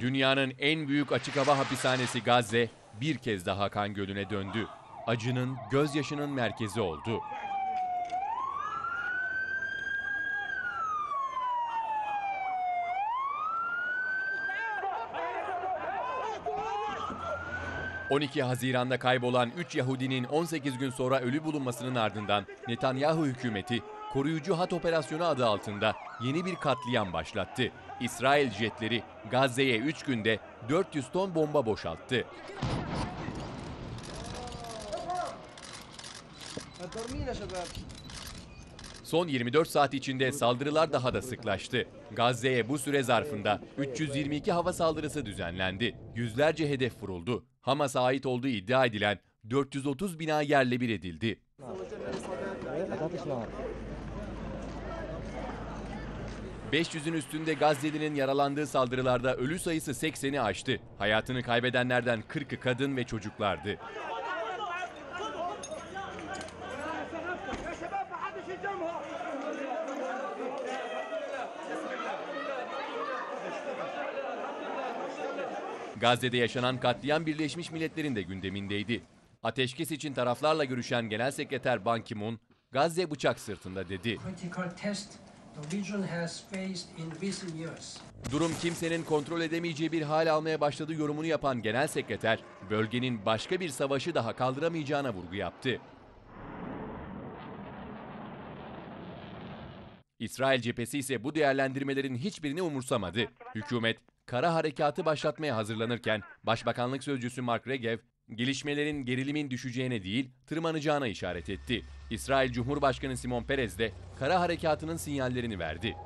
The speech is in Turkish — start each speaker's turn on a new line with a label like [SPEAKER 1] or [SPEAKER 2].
[SPEAKER 1] Dünyanın en büyük açık hava hapishanesi Gazze bir kez daha kan gölüne döndü. Acının, gözyaşının merkezi oldu. 12 Haziran'da kaybolan 3 Yahudinin 18 gün sonra ölü bulunmasının ardından Netanyahu hükümeti koruyucu hat operasyonu adı altında yeni bir katliam başlattı. İsrail jetleri Gazze'ye 3 günde 400 ton bomba boşalttı. Son 24 saat içinde saldırılar daha da sıklaştı. Gazze'ye bu süre zarfında 322 hava saldırısı düzenlendi. Yüzlerce hedef vuruldu. Hamas'a ait olduğu iddia edilen 430 bina yerle bir edildi. ...500'ün üstünde Gazze'linin yaralandığı saldırılarda ölü sayısı 80'i aştı. Hayatını kaybedenlerden 40'ı kadın ve çocuklardı. Gazze'de yaşanan katliam Birleşmiş Milletler'in de gündemindeydi. Ateşkes için taraflarla görüşen Genel Sekreter Ban Ki-moon, Gazze bıçak sırtında dedi. Durum kimsenin kontrol edemeyeceği bir hal almaya başladığı yorumunu yapan Genel Sekreter, bölgenin başka bir savaşı daha kaldıramayacağına vurgu yaptı. İsrail cephesi ise bu değerlendirmelerin hiçbirini umursamadı. Hükümet, kara harekatı başlatmaya hazırlanırken Başbakanlık Sözcüsü Mark Regev, gelişmelerin gerilimin düşeceğine değil, tırmanacağına işaret etti. İsrail Cumhurbaşkanı Simon Perez de kara harekatının sinyallerini verdi.